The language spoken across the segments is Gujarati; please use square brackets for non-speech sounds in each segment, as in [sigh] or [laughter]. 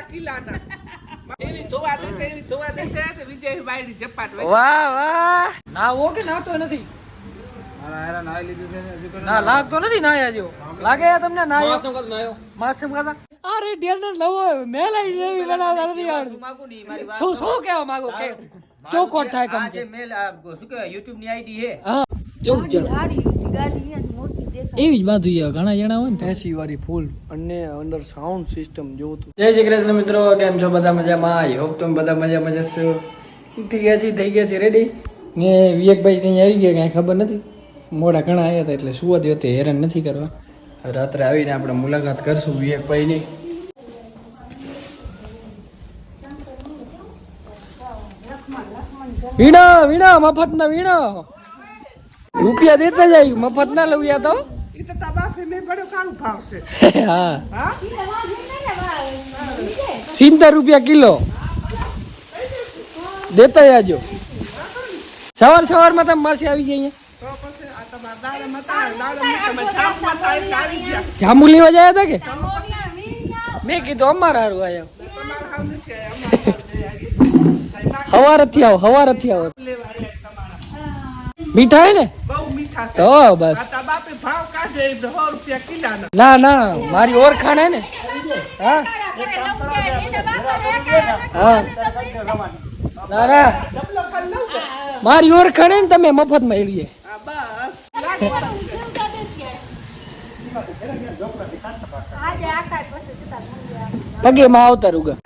દીધા કિલ્લાના. એવી ધોવા દેશે એવી ધોવા દેશે તો વિજય બાયડી ઝપાટ વાહ વાહ. નાવો કે નાતો નથી. ના લાગતો નથી નાયા જો લાગે તમને નાયો? માસમ કરતા અરે ડિયર ને નવો મેલાઈ જેવી બનાવતા નથી આવડતું શું શું માંગો? કે ચોખોટ થાય કમ કે હા. એવી જ બાજુ ઘણા જણા હોય ને એસી વાળી ફૂલ અને અંદર સાઉન્ડ સિસ્ટમ જોતું જય શ્રી કૃષ્ણ મિત્રો કેમ છો? બધા મજામાં? આઈ હોપ તમે બધા મજા મજા છો. થઈ ગયા છે થઈ ગયા છે રેડી ને વિવેકભાઈ ત્યાં આવી ગયા કાંઈ ખબર નથી. મોડા ઘણા આવ્યા હતા એટલે સુવા દો તે હેરાન નથી કરવા. રાત્રે આવીને આપણે મુલાકાત કરશું વિવેકભાઈની. વીણા વીણા મફત ના વીણા. રૂપિયા દેતા જાય મફત ના લઉં યા તો. મેં [laughs] સિત્તેર રૂપિયા કિલો. દેતા જાજો. સવાર સવારમાં તમે માસી આવી જાય તો પછી આ તમારા દાડા મતા દાડા તમે છાપ મતા એટલે આવી ગયા જાંબુ લેવા જાય હતા કે? મેં કીધું અમારા હારું આવ્યો તમારા હાવ નથી આયા, અમારા હાવ જઈ આવી. હવારથી આવો હવારથી આવો. લેવા મીઠા હે. ને? તો બસ. બાપે ભાવ કાઢે એ રૂપિયા કિલ્લાના ના ના મારી ઓળખાણ હે ને. હા? હા. ના. મારી ઓળખાણ હે ને તમે મફતમાં એળીએ પગે માં આવતા રૂગા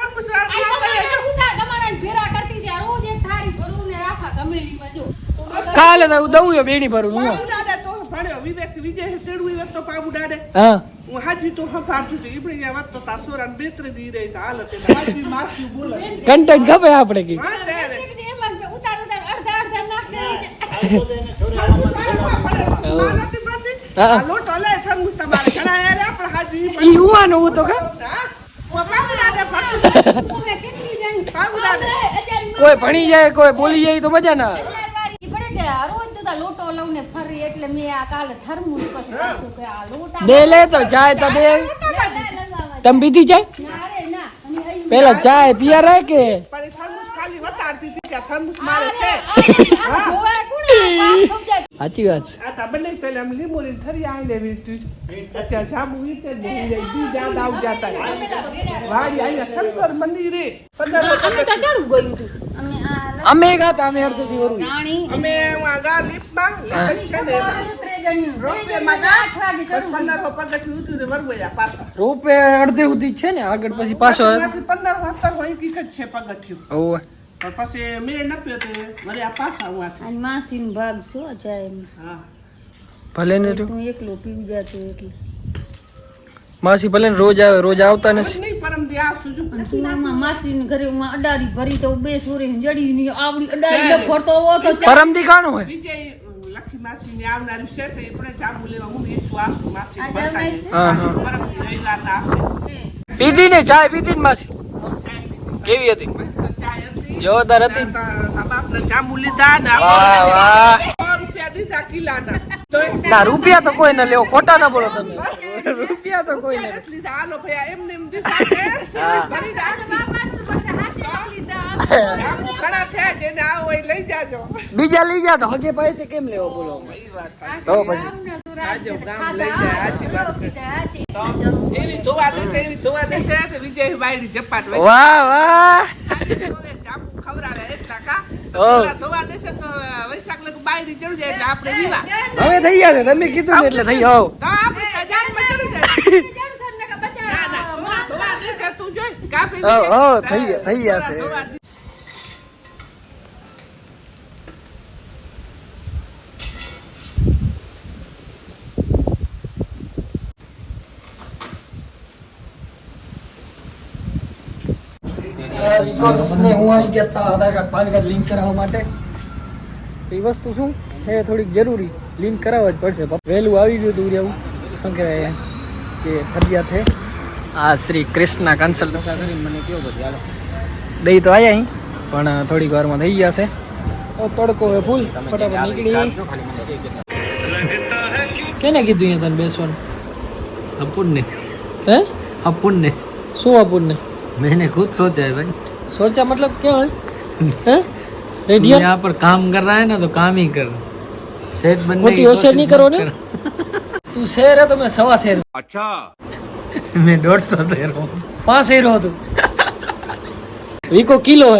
કાલે તો દઉં બેણી ભરું હું દાદા તો ભણ્યો વિવેક વિજય તેડું વિવેક તો પાબુ દાડે હા. હું હાજી તો સંભાળતું હતું ઈબડી ગયા વાત તો તાર સોરાન બેત્રે દી રહી તા હાલત એટલે માસી માસી બોલે. કન્ટેન્ટ ખપે આપણે કે? લોટો તમારે ઘણા યાર આપણે હાજી ઈ હું તો કોઈ ભણી જાય કોઈ બોલી જાય તો મજા ના આવે લોટો લઉં ને ફરી એટલે મેં આ કાલે થર્મુસ પછી રાખ્યું કે આ લોટા દે લે તો ચાય તો દે. તમે પીધી ચાય ના રે ના. અને અહીં પેલા ચાય પિયા રહે કે? પણ એ થંગુસ ખાલી વતારતી હતી કે થંગુસ મારે છે. આ ધોવાય કોણ આ સાફ થઈ જાય સાચી વાત છે. આ તા બંને પેલા આમ લીંબોની ઠરી આઈને વીતી અત્યારે જાંબુ વીતે જ નહીં જાય. દી જાદ આવ જાતા વાડી અહીંયા શંકર મંદિરે. પંદર અમે તો ચાલું ગયું હતું. અમે આ અમે ગાતા અમે અડધી થી વરું અમે. આ ગા છે ને એમાં. રોપવેમાં ગા, પાછા. રોપે અડધે સુધી છે ને આગળ પછી પાછો પંદર પંદરસો, સત્તરસો એક એક જ છે પગથિયું. ઓવે. પણ પછી મેં નપ્યો તે વળી આ પાછા હું આ માસીન ભાગ શું જાય હા. ભલે ને તું તું એકલો પીવી જાતો એટલે માસી ભલે રોજ આવે રોજ આવતા નથી. માસીને ઘરે અડારી ભરી તો બે સોરી જડી ની આવડી અડારી ને ફરતો હો તો ચા- કાણું હોય? લખી માસીની આવનારી છે તે એ પણ જાંબુ લેવા. હું ઈસુ આવશું માસી આ ભરતા જમાઈ જઈશ. છે? હા હા. પરમ દી રહી રાત પીધી ને ચાય પીધી ને માસી. કેવી હતી. જોરદાર હતી. તા- ને તા લીધા ને વાહ વાહ. રૂપિયા દીધા કિલ્લાના. ના રૂપિયા તો કોઈ ના લેવો ખોટા ના બોલો તમે. રૂપિયા તો કોઈ ના લીધા. હાલો ભૈયા, એમ દીધા બીજા લઈ જા તો હગે ભાઈ તે કેમ લેવો બોલો. તો પછી. ધોવા દેશે તો વહી. વાહ. ધોવા- દેશે વૈશાખ બાયડી ચડી જાય એટલે આપણે વિવાહ. હવે થઈ ગયા છે. તમે કીધું ને એટલે થઈ જાવ તો આપણે ચડી જાય. [laughs] થઈ ગયા- થઈ ગયા છે. વિકોસ ને હું આવી ગયા હતા Aadhaar card PAN card link કરાવવા માટે. એ વસ્તુ શું? એ થોડીક જરૂરી. લિંક કરાવવા જ પડશે વહેલું આવી ગયું તું એવું શું કહેવાય કે ફરિયાદ છે આ શ્રી કૃષ્ણ કન્સલ્ટ મને કેવો પછી હાલો. દઈ તો આવ્યા અહીં પણ થોડીક વારમાં થઈ ગયા છે. તડકો હે ફૂલ. ફટાફટ નીકળી. કેને કીધું અહીંયા તને બેસવાનું? અપૂર્ણ હે? અપૂર્ણ શું અપૂર્ણ મેને ખુદ સોચા ભાઈ. સોચા મતલબ કેમ હે? है हैं? तू रेडियर यहाँ पर काम कर रहा है ना तो काम ही कर सेट बनने मोटी की होशियार कोशिश नहीं करो मत ने તું શેર હે તો મેં સવા શેર कर। मैं डेढ़ सौ से रहा हूँ પાંચ શેર હો તું વીકો કિલો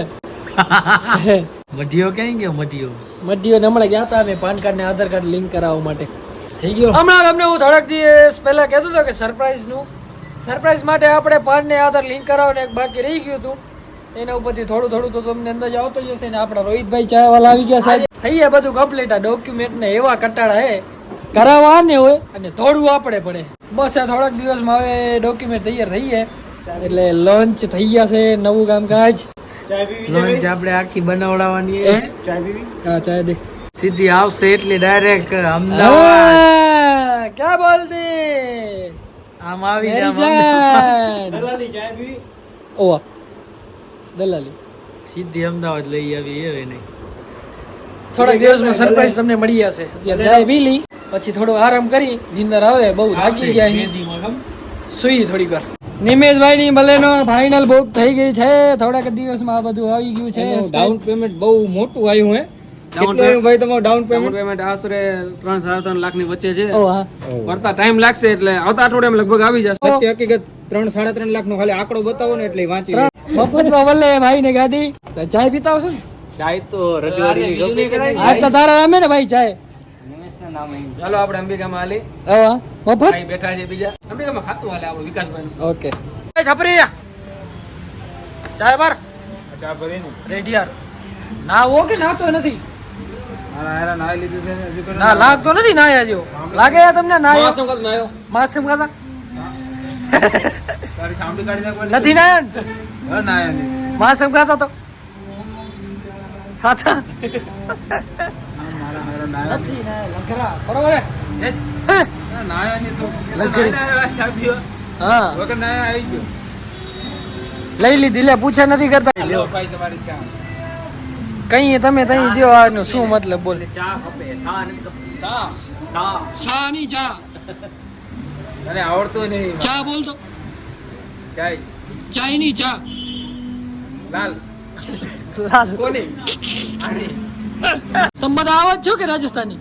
[laughs] હે मटियो कहेंगे मटियो મઢીઓ ને હમણાં ગયા હતા અમે પાન કાર્ડ ને આધાર કાર્ડ લિંક કરાવવા માટે થઈ ગયો હમણાં તમને હું થોડાક દિવસ પહેલા કહેતો હતો કે સરપ્રાઈઝ નું સરપ્રાઈઝ માટે આપણે પાન ને આધાર લિંક કરાવવાનું એક બાકી રહી ગયું હતું એના ઉપરથી થોડું થોડું તો તમને અંદાજ આવતો જશે ને આપણા રોહિતભાઈ ચાયવાલા આવી ગયા સાહેબ. થઈ ગયા બધું કમ્પ્લીટ આ ડોક્યુમેન્ટ ને એવા કટાડા હે. કરાવવા ને હોય અને થોડું આપણે પડે. બસ આ થોડાક દિવસમાં હવે ડોક્યુમેન્ટ તૈયાર થઈ જાય. એટલે લોન્ચ થઈ ગયા છે નવું કામકાજ. લોન્ચ આપણે આખી બનાવડાવવાની એ છે. હા? ચાય દે. સીધી આવશે એટલે ડાયરેક્ટ અમદાવાદ. ક્યાં બોલતી? આમ આવી જાય જાન ઓવા. દલાલી. સીધી અમદાવાદ લઈ આવી એ નહીં થોડાક દિવસમાં સરપ્રાઈઝ તમને મળી જશે. અત્યારે ચાય પી લી પછી થોડો આરામ કરી નિંદર આવે બહુ થાકી ગયા અહીં. સુઈ થોડીક વાર. નિમેશભાઈ ની ભલેનો ફાઇનલ બુક થઈ ગઈ છે. થોડાક દિવસમાં આ બધું આવી ગયું છે. ડાઉન પેમેન્ટ બહુ મોટું આવ્યું હે. ભાઈ તમારું ડાઉન પેમેન્ટ પેમેન્ટ આશરે ત્રણ સાડા ત્રણ લાખની વચ્ચે છે. કરતા ટાઈમ લાગશે એટલે આવતા અઠવાડિયામાં લગભગ આવી જશે. હકીકત ત્રણ સાડા ત્રણ લાખ નો ખાલી આંકડો બતાવો ને એટલે વાંચી. મફતમાં ભલે ભાઈ ને ગાડી ચાય પીતા આવશો ચાય તો રજવાડી આજ તો તારા રામે ને ભાઈ ચાય. ચાલો આપણે અંબિકામાં હાલી હા. મફત? ભાઈ બેઠા છે બીજા. અંબિકામાં ખાતું હાલે આપણું વિકાસભાઈ ઓકે. છપરી ચાય બાર. ચા ભરીને. રેડિયાર ના ઓ કે નથી. ને હજી તો ના લાગતો નથી ના આજો લાગે તમને ના નો નાયો માસમ કાતા તારી સાંભળી કાઢી નાખવાની નથી ના? નાયો માસમ કાતા તો ખાતા મારા હેરા નાયો નથી ના લખરા બરોબર હે? છે હે? ના, નાયો નહીં તો. લગરી. નાયો, નાયો, ચા પીવો. હા. વગર નાયો આવી ગયો. લઈ લીધી લે પૂછે નથી કરતા. કઈ તમે તઈ દ્યો આનો શું મતલબ બોલ. ચા ખપે ચા ચા ચા. ની ચા. અરે આવડતું નહીં. ચા બોલ તો. ચાય ચાય ચા. લાલ. કોની? તમે બધા આવા છો કે રાજસ્થાની?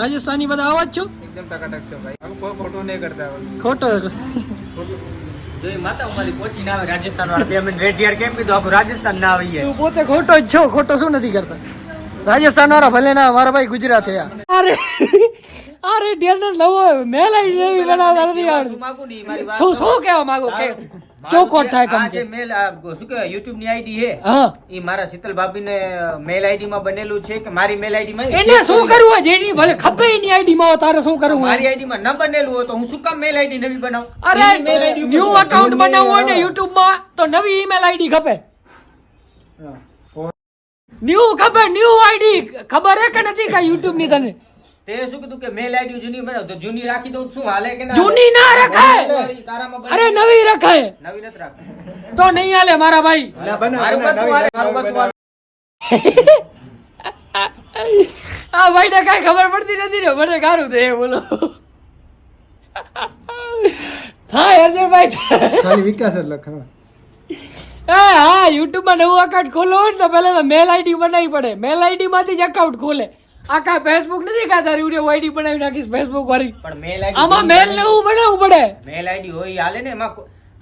રાજસ્થાની બધા આવો છો? એકદમ ટકાટક છે ભાઈ. કોઈ ખોટું નહીં કરતા ખોટો. માતા અમારી કોચી ના આવે રાજસ્થાન વાળા બે મિનિટ રેડિયાર કેમ કીધું આખું રાજસ્થાન ના તું પોતે ખોટો જ છો ખોટો શું નથી કરતા? રાજસ્થાન વાળા ભલે ના મારા ભાઈ ગુજરાત થયા અરે અરે ડિયર ને નવો મેલ બનાવતા નથી આવડતું શું શું કહેવા માંગો? કે કયો કોટ થાય કમ આજે મેલ શું કહેવાય YouTube ની આઈડી હે હા. ઈ મારા શીતલ ભાભી ને મેલ આઈડી માં બનેલું છે કે મારી મેલ આઈડી માં એને શું કરવું જેની ભલે ખપે એની આઈડી માં તારે શું કરવું મારી આઈડી માં ન બનેલું હોય તો હું શું કામ મેલ આઈડી નવી બનાવું? અરે મેલ ID ન્યુ અકાઉન્ટ બનાવવું હોય ને યુટ્યુબમાં તો નવી ઈમેલ આઈડી ખપે. ન્યુ ખબર ન્યુ આઈડી. ખબર હે કે નથી કે યુટ્યુબની તને? તે શું કીધું કે મેલ આઈડી જૂની બનાવ? તો જૂની રાખી દઉં શું હાલે કે ના જૂની ના રખાય અરે નવી રખાય નવી નત રાખ. તો નહીં હાલે મારા ભાઈ. મારું બધું હાલે મારું બધું હાલે આ ભાઈ ને કઈ ખબર પડતી નથી ને મને ગારું દે બોલો. થાય હર્ષભાઈ ખાલી વિકાસ જ લખ હા. હા યુટ્યુબ નવું અકાઉન્ટ ખોલો હોય ને તો પહેલા તો મેલ આઈડી બનાવી પડે. મેલ આઈડી માંથી જ અકાઉન્ટ ખોલે. આખા ફેસબુક નથી કા તારી ઉડે આઈડી બનાવી નાખીશ ફેસબુક વાળી. પણ મેલ આમાં મેલ ને નવું બનાવવું પડે. મેલ આઈડી હોય હાલે ને એમાં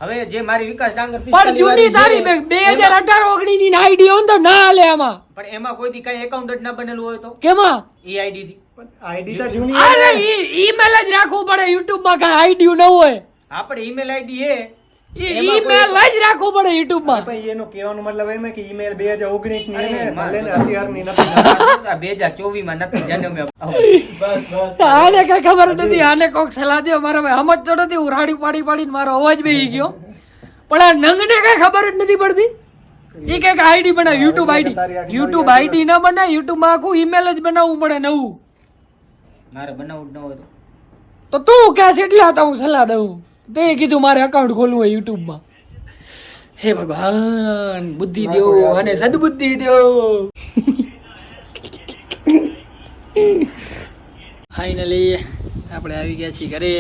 હવે જે મારી વિકાસ ડાંગર પણ 45 જૂની તારી બે હજાર અઢાર ઓગણીસની આઈડી હોય તો ના હાલે આમાં. પણ એમાં કોઈ દી કઈ એકાઉન્ટ જ ના બનેલું હોય તો? કેમાં? ઈ આઈડી થી. આઈડી તો જૂની અરે ઈ ઈમેલ જ રાખવું પડે યુટ્યુબમાં કઈ આઈડી ન હોય. આપણે ઈમેલ આઈડી હે ઈમેલ જ રાખવું પડે યુટ્યુબમાં. ભાઈ એનો કહેવાનો મતલબ એમ કે ઈમેલ બે હજાર ઓગણીસની ને ભલે ને અત્યારની નથી બે હજાર ચોવીસમાં નથી જન્મ્યો આને કઈ ખબર નથી આને કોક સલાહ દો. મારા ભાઈ સમજ તો નથી હું રાડી પાડી પાડીને મારો અવાજ બેહી ગયો. પણ આ નંગને કઈ ખબર જ નથી પડતી. એ કંઈક આઈડી બનાવ યુટ્યુબ આઈડી યુટ્યુબ આઈડી ન બનાય યુટ્યુબમાં આખું ઈમેલ જ બનાવવું પડે નવું. મારે બનાવવું જ ન હોય તો. તો તું કે છે? એટલે હતા હું સલાહ દઉં. તે કીધું મારે અકાઉન્ટ ખોલવું હોય યુટ્યુબમાં. હે ભગવાન બુદ્ધિ દેવો અને સદબુદ્ધિ દેવો ફાઇનલી આપણે આવી ગયા છીએ ઘરે.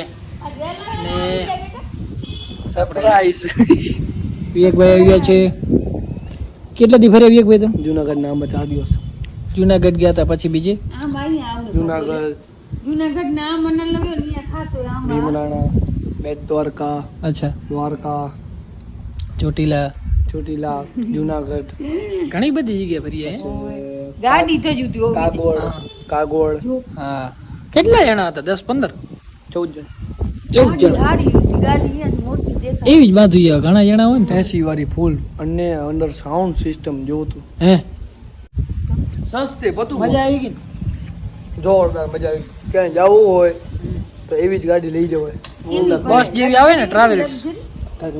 અને સરપ્રાઈઝ વિવેકભાઈ આવી ગયા છે. કેટલા દી ફરે વિવેકભાઈ તો? જુનાગઢ નામ ચાર દિવસ. જુનાગઢ ગયા હતા પછી બીજે? જુનાગઢ. જુનાગઢ નામ મને લાગ્યો ને ખાતો આમ બેટ દ્વારકા અચ્છા. દ્વારકા ચોટીલા. ચોટીલા જુનાગઢ. ઘણી બધી જગ્યા ફરી ગાડી તો જુદી કાગોળ કાગોળ. હા. કેટલા જણા હતા? દસ પંદર? ચૌદ જણ. ચૌદ જણ. ગાડી હતી. ગાડી અહીંયા મોટી દેખાય. એવી જ બાજુ ઘણા જણા હોય ને. એસી વાળી ફૂલ અને અંદર સાઉન્ડ સિસ્ટમ જોતું હે? સસ્તે પતું મજા આવી ગઈ જોરદાર મજા આવી ક્યાંય જવું હોય તો એવી જ ગાડી લઈ જવાય. બસ જેવી આવે ને ટ્રાવેલ્સ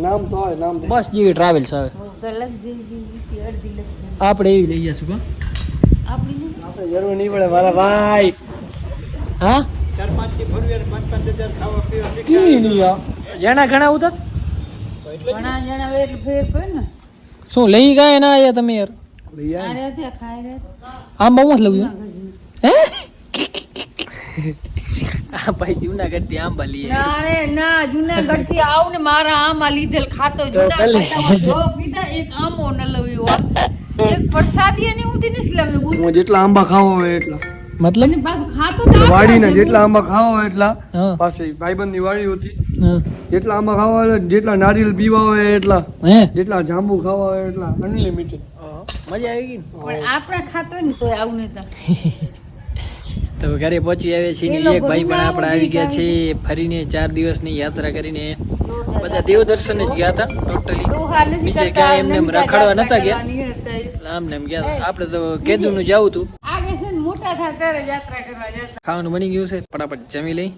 નામ તો આવે નામ બસ જેવી ટ્રાવેલ્સ આવે. આપણે એવી લઈ જશું કા આપણે જરૂર નહીં પડે મારા ભાઈ. હા? જણા ઘણા ઉતર? ઘણા જણા હોય એટલે ફેર ને. શું લઈ ગયા એના આયા તમે યાર? આમ બહુ મસ્ત લઉં હે? ભાઈ જુનાગઢથી આંબા લઈ ના ના જુનાગઢથી આવ ને મારા આમાં લીધેલ ખાતો જુનાગઢ એક આમો ન લવ્યો એક પ્રસાદી એની હું થી લવ્યો હું જેટલા આંબા ખાવા હોય એટલા. મતલબ? અને પાછું ખાતો તો વાડીના જેટલા આંબા ખાવા હોય એટલા. પાસે ભાઈબંધની વાડી હતી. જેટલા આંબા ખાવા હોય જેટલા નારિયેલ પીવા હોય એટલા. જેટલા જાંબુ ખાવા હોય એટલા. અનલિમિટેડ મજા આવી ગઈ પણ આપણે ખાતો ને તો આવું નતા. [laughs] તો ઘરે પહોંચી આવ્યા છીએ ને એક ભાઈ પણ આપણે આવી ગયા છે ફરીને ચાર દિવસની યાત્રા કરીને બધા દેવ દર્શન જ ગયા હતા ટોટલી બીજે ક્યાંય એમને એમ રખડવા નતા ગયા? આમને આમ ને એમ ગયા. આપણે તો કેદુ નું જવું હતું ખાવાનું બની ગયું છે. ફટાફટ જમી લઈ.